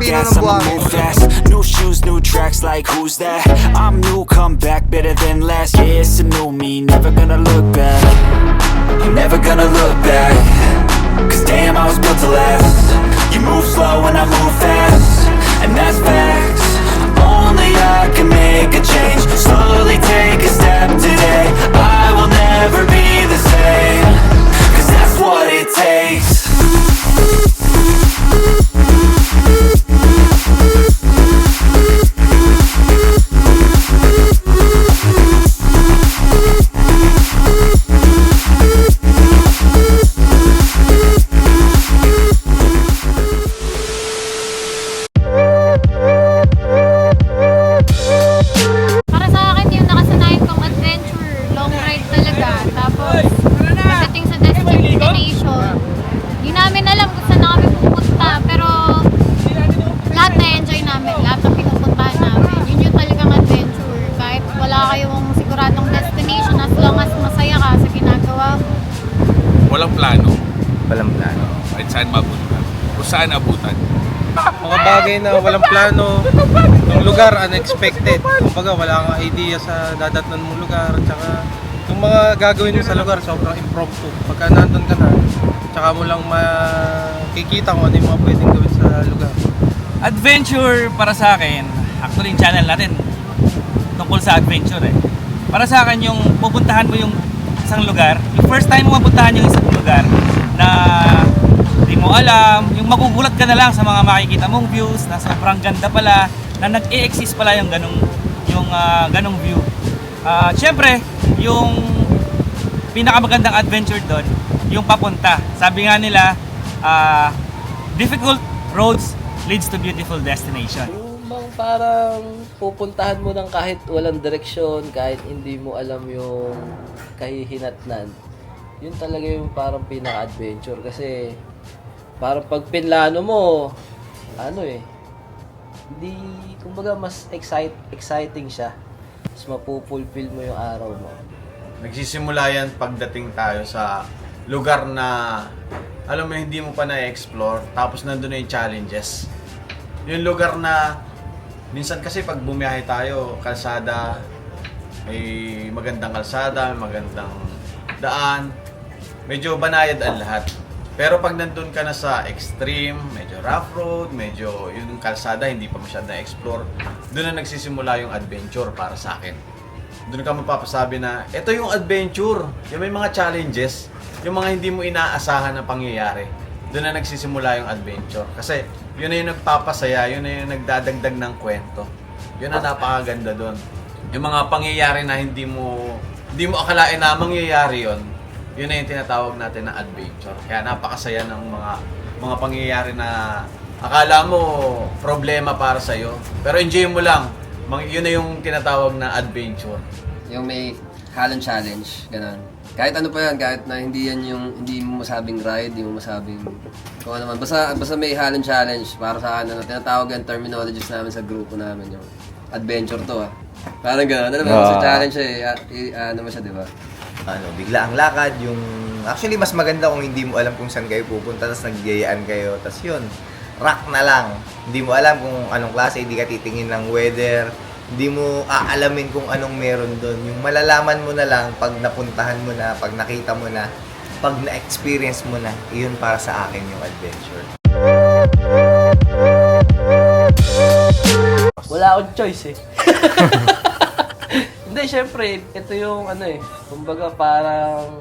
Got juice, Sobrang got pino gas, ng I'ma buhangin. move fast. New shoes, new tracks, like who's that? I'm new, come back, better than last. Yeah, it's a new me, never gonna look back. I'm never gonna look back. Cause damn, I was built to last. You move slow and I move fast. And that's facts. Only I can make a change. Slowly take a step today. I will never be the same. Cause that's what it takes plano. Walang plano. Kahit saan mapunta. Kung saan abutan. mga bagay na walang plano, yung lugar unexpected. Kumbaga wala kang idea sa dadatnan mong lugar, tsaka yung mga gagawin mo sa lugar sobrang impromptu. Pagka nandun ka na, tsaka mo lang makikita kung ano yung mga pwedeng gawin sa lugar. Adventure para sa akin, actually yung channel natin tungkol sa adventure eh. Para sa akin yung pupuntahan mo yung isang lugar, yung first time mo mapuntahan yung isang lugar na di mo alam, yung magugulat ka na lang sa mga makikita mong views na sobrang ganda pala, na nag-e-exist pala yung ganong yung ah, ganong view. Ah, syempre, yung pinakamagandang adventure doon, yung papunta. Sabi nga nila, ah, difficult roads leads to beautiful destination. Yung bang parang pupuntahan mo ng kahit walang direksyon, kahit hindi mo alam yung kahihinatnan. Yun talaga yung parang pinaka-adventure kasi parang pag pinlano mo, ano eh, hindi, kumbaga mas excite, exciting siya. Mas mapupulfill mo yung araw mo. Nagsisimula yan pagdating tayo sa lugar na alam mo hindi mo pa na-explore tapos nandun na yung challenges. Yung lugar na minsan kasi pag bumiyahe tayo, kalsada, may magandang kalsada, magandang daan, medyo banayad ang lahat. Pero pag nandun ka na sa extreme, medyo rough road, medyo yung kalsada hindi pa masyad na-explore, doon na nagsisimula yung adventure para sa akin doon ka mapapasabi na ito yung adventure, yung may mga challenges, yung mga hindi mo inaasahan na pangyayari. Doon na nagsisimula yung adventure. Kasi yun na yung nagpapasaya, yun na yung nagdadagdag ng kwento. Yun ang napakaganda doon. Yung mga pangyayari na hindi mo hindi mo akalain na mangyayari yon yun na yung tinatawag natin na adventure. Kaya napakasaya ng mga mga pangyayari na akala mo problema para sa'yo. Pero enjoy mo lang. Yun na yung tinatawag na adventure. Yung may halong challenge, ganun. Kahit ano pa yan, kahit na hindi yan yung, hindi mo masabing ride, hindi mo masabing kung ano man. Basta, basta may halong challenge, para sa ano, tinatawag yung terminologies namin sa grupo namin, yung adventure to ah. Parang gano'n, ano naman, sa challenge eh, ah, i- ah, ano mo siya, di ba? ano, bigla ang lakad, yung... Actually, mas maganda kung hindi mo alam kung saan kayo pupunta, tapos nagyayaan kayo, tapos yun, rock na lang. Hindi mo alam kung anong klase, hindi ka titingin ng weather, hindi mo aalamin kung anong meron doon. Yung malalaman mo na lang pag napuntahan mo na, pag nakita mo na, pag na-experience mo na, iyon para sa akin yung adventure. Wala akong choice eh. Hindi, syempre, ito yung ano eh, kumbaga parang,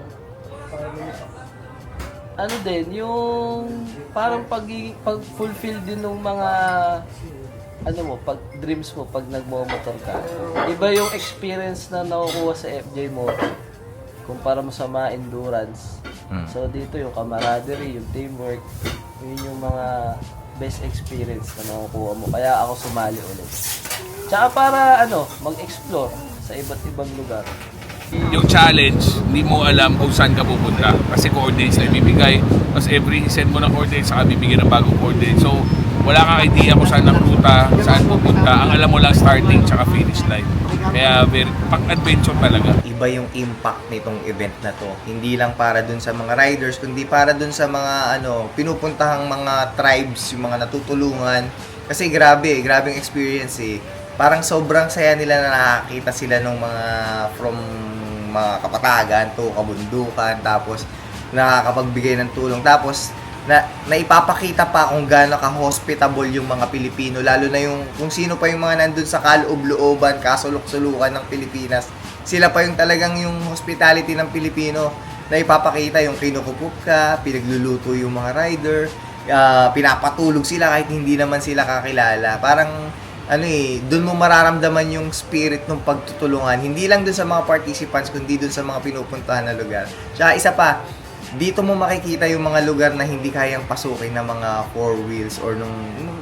ano din, yung parang pag, pag-fulfill din ng mga, ano mo, pag dreams mo, pag nagmo-motor ka. Iba yung experience na nakukuha sa FJ Motor kumpara mo sa mga endurance. So dito yung camaraderie, yung teamwork, yun yung mga best experience na makukuha mo. Kaya ako sumali ulit. Tsaka para ano, mag-explore sa iba't ibang lugar. Yung challenge, hindi mo alam kung saan ka pupunta. Kasi coordinates na ibibigay. Tapos every send mo ng coordinates, saka bibigyan ng bagong coordinates. So, wala kang idea kung saan ang ruta, saan pupunta. Ang alam mo lang starting tsaka finish line. Kaya very, pang-adventure talaga. Iba yung impact nitong event na to. Hindi lang para dun sa mga riders, kundi para dun sa mga ano, pinupuntahang mga tribes, yung mga natutulungan. Kasi grabe, grabe yung experience eh. Parang sobrang saya nila na nakakita sila ng mga from mga kapatagan to kabundukan tapos nakakapagbigay ng tulong tapos na naipapakita pa kung gaano ka-hospitable yung mga Pilipino lalo na yung kung sino pa yung mga nandun sa kaloob-looban kasulok-sulukan ng Pilipinas sila pa yung talagang yung hospitality ng Pilipino na ipapakita yung kinukupup ka, pinagluluto yung mga rider, ah, pinapatulog sila kahit hindi naman sila kakilala. Parang ano eh, doon mo mararamdaman yung spirit ng pagtutulungan. Hindi lang doon sa mga participants, kundi doon sa mga pinupuntahan na lugar. Tsaka isa pa, dito mo makikita yung mga lugar na hindi kayang pasukin ng mga four wheels or nung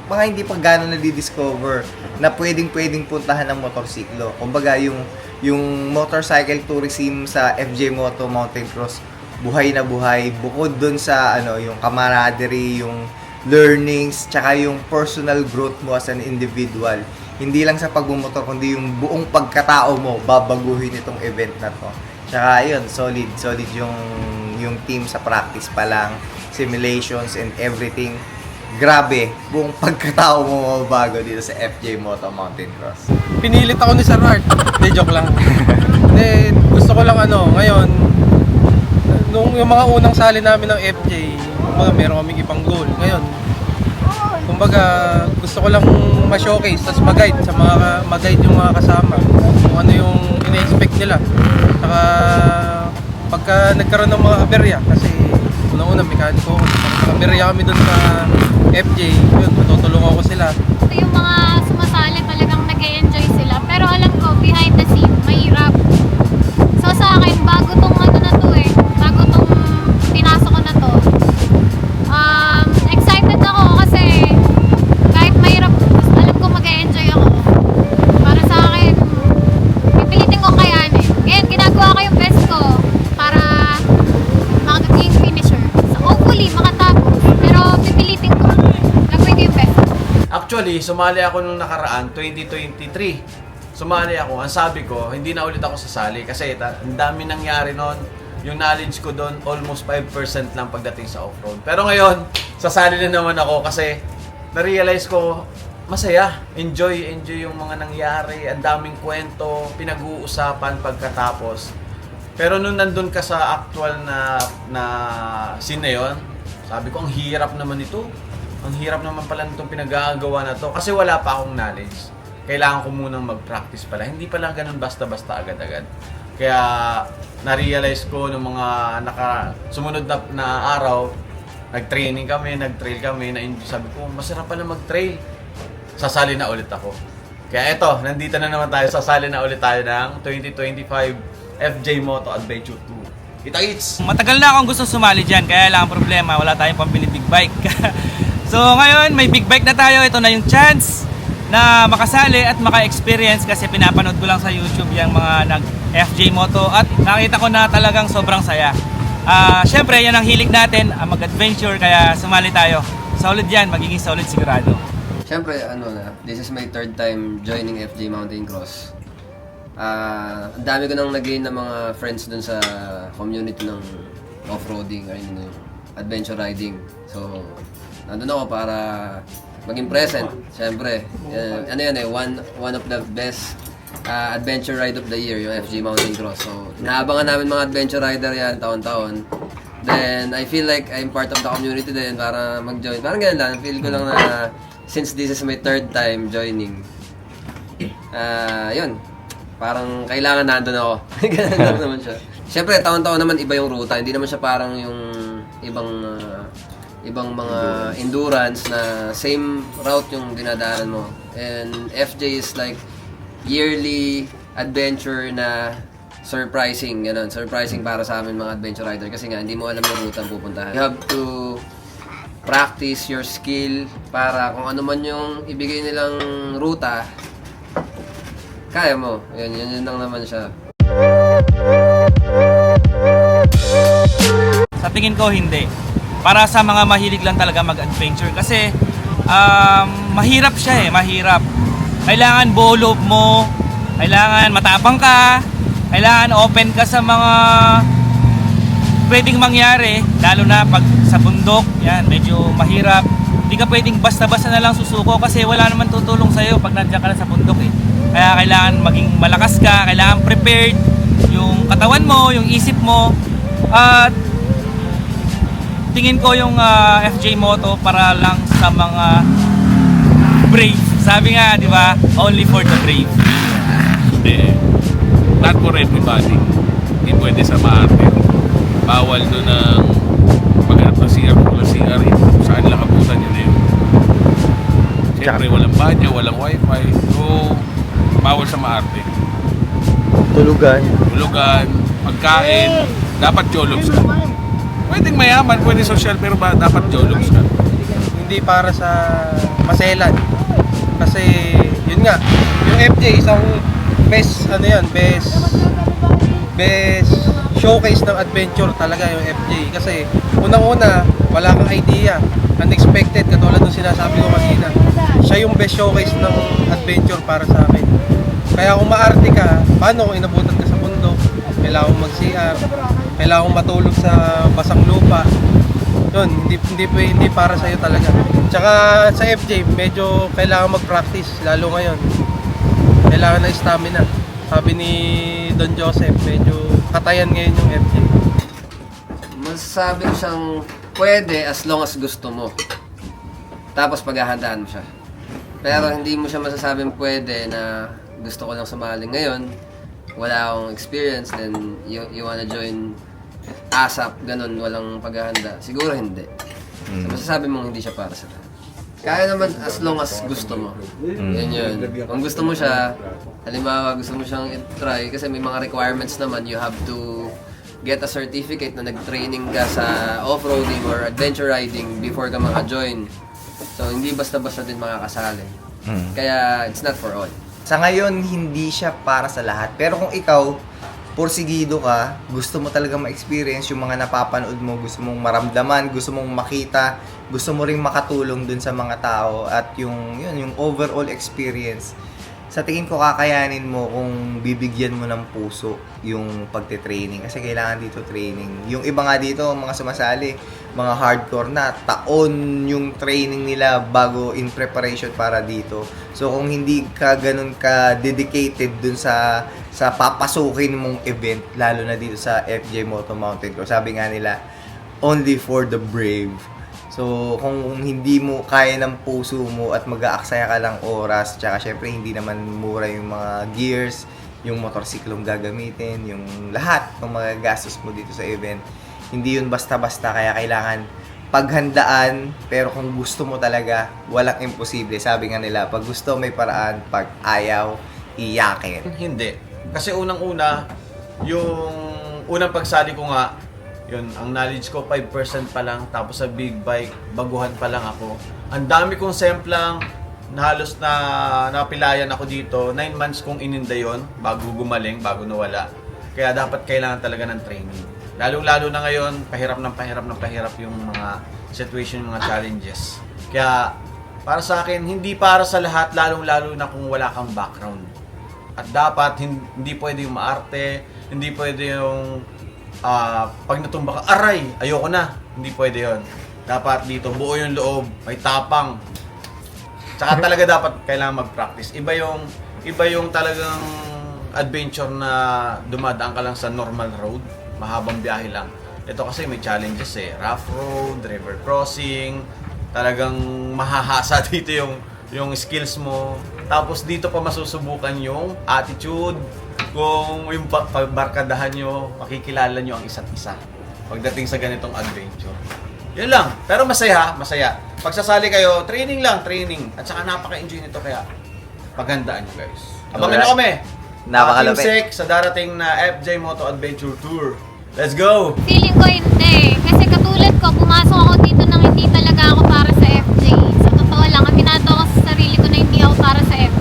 mga hindi pa gano'n na-discover na pwedeng-pwedeng puntahan ng motorsiklo. Kumbaga, yung, yung motorcycle tourism sa FJ Moto Mountain Cross, buhay na buhay. Bukod dun sa ano, yung camaraderie, yung learnings, tsaka yung personal growth mo as an individual. Hindi lang sa pagmumotor, kundi yung buong pagkatao mo, babaguhin itong event na to. Tsaka yun, solid, solid yung, yung team sa practice pa lang, simulations and everything. Grabe, buong pagkatao mo mababago dito sa FJ Moto Mountain Cross. Pinilit ako ni Sir Art. Hindi, joke lang. Hindi, gusto ko lang ano, ngayon, nung yung mga unang sali namin ng FJ, kumbaga meron kaming ibang goal. Ngayon, kumbaga gusto ko lang ma-showcase, tapos mag-guide sa mga, mag-guide yung mga kasama. Kung ano yung ina-expect nila. Saka, pagka nagkaroon ng mga aberya, kasi unang-una mekaniko ako. Aberya kami dun sa FJ, yun, matutulungan ko sila. Ito yung mga sumasali talagang nag enjoy sila. Pero alam ko, behind the scene, mahirap. So sa akin, bago tong Actually, sumali ako nung nakaraan, 2023. Sumali ako, ang sabi ko, hindi na ulit ako sasali kasi ta- ang dami nangyari noon. Yung knowledge ko doon, almost 5% lang pagdating sa off-road. Pero ngayon, sasali na naman ako kasi na-realize ko, masaya. Enjoy, enjoy yung mga nangyari. Ang daming kwento, pinag-uusapan pagkatapos. Pero nung nandun ka sa actual na, na scene na yun, sabi ko, ang hirap naman ito. Ang hirap naman pala nitong pinagagawa na to. Kasi wala pa akong knowledge. Kailangan ko munang mag-practice pala. Hindi pala ganun basta-basta agad-agad. Kaya na-realize ko nung mga naka, sumunod na, na araw, nag-training kami, nag-trail kami, na sabi ko, masarap pala mag-trail. Sasali na ulit ako. Kaya eto, nandito na naman tayo. Sasali na ulit tayo ng 2025 FJ Moto Adventure 2. Kita-kits! Matagal na akong gusto sumali dyan, kaya lang ang problema, wala tayong pambili big bike. so ngayon, may big bike na tayo. Ito na yung chance na makasali at maka-experience kasi pinapanood ko lang sa YouTube yung mga nag-FJ Moto at nakita ko na talagang sobrang saya. Ah, Siyempre, yan ang hilig natin, ang mag-adventure, kaya sumali tayo. Solid yan, magiging solid sigurado. Siyempre, ano na, this is my third time joining FJ Mountain Cross. Ah, ang dami ko nang nag-gain ng mga friends dun sa community ng off-roading or yung adventure riding. So, nandun ako para maging present. Siyempre, eh, ano yan eh, one, one of the best ah, adventure ride of the year, yung FJ Mountain Cross. So, naabangan namin mga adventure rider yan taon-taon. Then, I feel like I'm part of the community din para mag-join. Parang ganun lang, feel ko lang na since this is my third time joining, ah, yun, parang kailangan nandun ako. Ganun lang naman siya. Siyempre, taon-taon naman iba yung ruta. Hindi naman siya parang yung ibang ah, ibang mga endurance na same route yung dinadaanan mo. And FJ is like yearly adventure na surprising, ganun. Surprising para sa amin mga adventure rider kasi nga hindi mo alam yung route ang pupuntahan. You have to practice your skill para kung ano man yung ibigay nilang ruta, kaya mo. Yun, yun, yun lang naman siya. Sa tingin ko, hindi. Para sa mga mahilig lang talaga mag-adventure. Kasi, um, mahirap siya eh, mahirap. Kailangan buo mo, kailangan matapang ka, kailangan open ka sa mga pwedeng mangyari, lalo na pag sa bundok, yan, medyo mahirap. Hindi ka pwedeng basta-basta na lang susuko kasi wala naman tutulong sa'yo pag nandiyan ka na sa bundok eh. Kaya kailangan maging malakas ka, kailangan prepared yung katawan mo, yung isip mo. At tingin ko yung ah, FJ Moto para lang sa mga brave. Sabi nga, di ba? Only for the brave. Hindi. Not for everybody. Hindi pwede sa maarte. Bawal doon ng paghanap ng CR kung CR eh. Saan lang abutan yun eh. Siyempre walang banyo, walang wifi. So, bawal sa maarte. Tulugan. Tulugan, pagkain, dapat jologs ka. Pwedeng mayaman, pwede social, pero ba, dapat jologs ka. Hindi para sa maselan. Kasi, yun nga, yung FJ, isang best, ano yan, best, best showcase ng adventure talaga yung FJ. Kasi, unang-una, wala kang idea. Unexpected, katulad ng sinasabi ko kanina. Siya yung best showcase ng adventure para sa akin. Kaya kung maarte ka, paano kung inabutan ka sa bundok? Kailangan mag-CR, kailangan mong matulog sa basang lupa. Yun, hindi, hindi, hindi para sa'yo talaga. Tsaka sa FJ, medyo kailangan mag-practice, lalo ngayon. Kailangan ng stamina. Sabi ni Don Joseph, medyo katayan ngayon yung FJ. Masasabi ko siyang pwede as long as gusto mo. Tapos paghahandaan mo siya. Pero hindi mo siya masasabing pwede na gusto ko lang sumali ngayon. Wala akong experience, then you, you wanna join ASAP, ganun, walang paghahanda. Siguro hindi. So, masasabi mong hindi siya para sa Kaya naman as long as gusto mo. Yan yun. Kung gusto mo siya, halimbawa gusto mo siyang i-try, kasi may mga requirements naman, you have to get a certificate na nag-training ka sa off-roading or adventure riding before ka maka-join. So, hindi basta-basta din makakasali. Kaya, it's not for all. Sa ngayon, hindi siya para sa lahat. Pero kung ikaw, porsigido ka, gusto mo talaga ma-experience yung mga napapanood mo, gusto mong maramdaman, gusto mong makita, gusto mo ring makatulong dun sa mga tao at yung yun yung overall experience. Sa tingin ko kakayanin mo kung bibigyan mo ng puso yung pagte-training kasi kailangan dito training. Yung iba nga dito, mga sumasali, mga hardcore na, taon yung training nila bago in preparation para dito. So kung hindi ka ganun ka dedicated dun sa sa papasukin mong event, lalo na dito sa FJ Moto Mountain Cross, sabi nga nila, only for the brave. So, kung hindi mo kaya ng puso mo at mag-aaksaya ka lang oras, tsaka syempre hindi naman mura yung mga gears, yung motorsiklong gagamitin, yung lahat ng mga gastos mo dito sa event, hindi yun basta-basta. Kaya kailangan paghandaan pero kung gusto mo talaga walang imposible. Sabi nga nila pag gusto may paraan. Pag ayaw iyakin. Hindi. Kasi unang-una, yung unang pagsali ko nga, yun, ang knowledge ko 5% pa lang, tapos sa big bike, baguhan pa lang ako. Ang dami kong semplang, na halos na napilayan ako dito. 9 months kong ininda yon bago gumaling, bago nawala. Kaya dapat kailangan talaga ng training. Lalong-lalo na ngayon, pahirap ng pahirap ng pahirap yung mga situation, mga challenges. Kaya para sa akin, hindi para sa lahat, lalong-lalo na kung wala kang background. At dapat hin- hindi pwede yung maarte, hindi pwede yung ah, pag natumba ka, aray, ayoko na. Hindi pwede yon. Dapat dito buo yung loob, may tapang. Tsaka talaga dapat kailangan mag-practice. Iba yung iba yung talagang adventure na dumadaan ka lang sa normal road, mahabang biyahe lang. Ito kasi may challenges eh, rough road, river crossing, talagang mahahasa dito yung yung skills mo. Tapos dito pa masusubukan yung attitude, kung yung pagbarkadahan nyo, makikilala nyo ang isa't isa pagdating sa ganitong adventure. Yun lang. Pero masaya, masaya. Pagsasali kayo, training lang, training. At saka napaka-enjoy nito kaya paghandaan nyo guys. Abangan nyo kami. Napakalapit. Team sa darating na FJ Moto Adventure Tour. Let's go! Feeling ko hindi. Kasi katulad ko, pumasok ako dito nang hindi talaga ako para sa ML.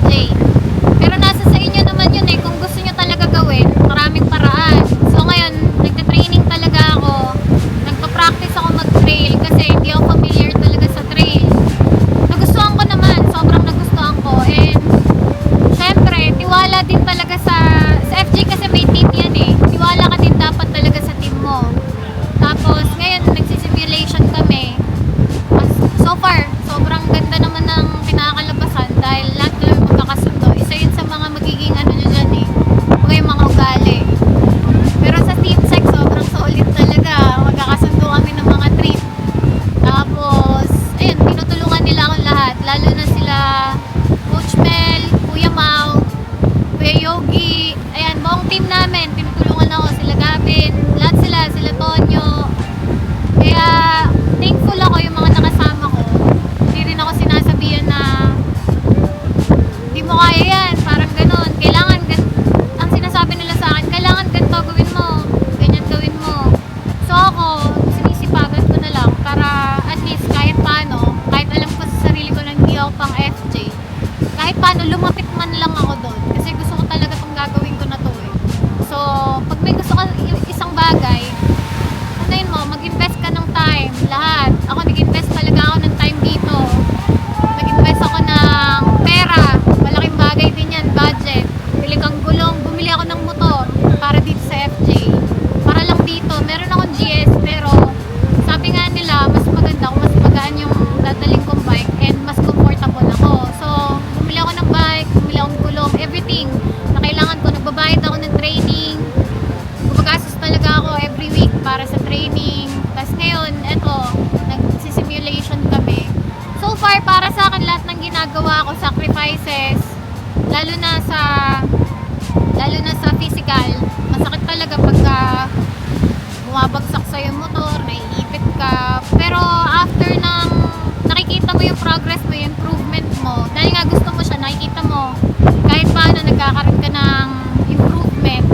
lalo na sa lalo na sa physical masakit talaga pagka bumabagsak sa yung motor naiipit ka. Pero after ng nakikita mo yung progress mo yung improvement mo dahil nga gusto mo siya nakikita mo kahit paano nagkakaroon ka ng improvement.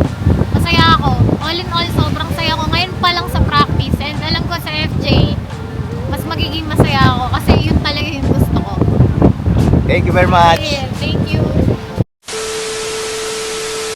Masaya ako. All in all sobrang saya ko. Ngayon pa lang sa practice and alam ko sa FJ mas magiging masaya ako kasi yun talaga yung gusto ko. Thank you very much. Thank you.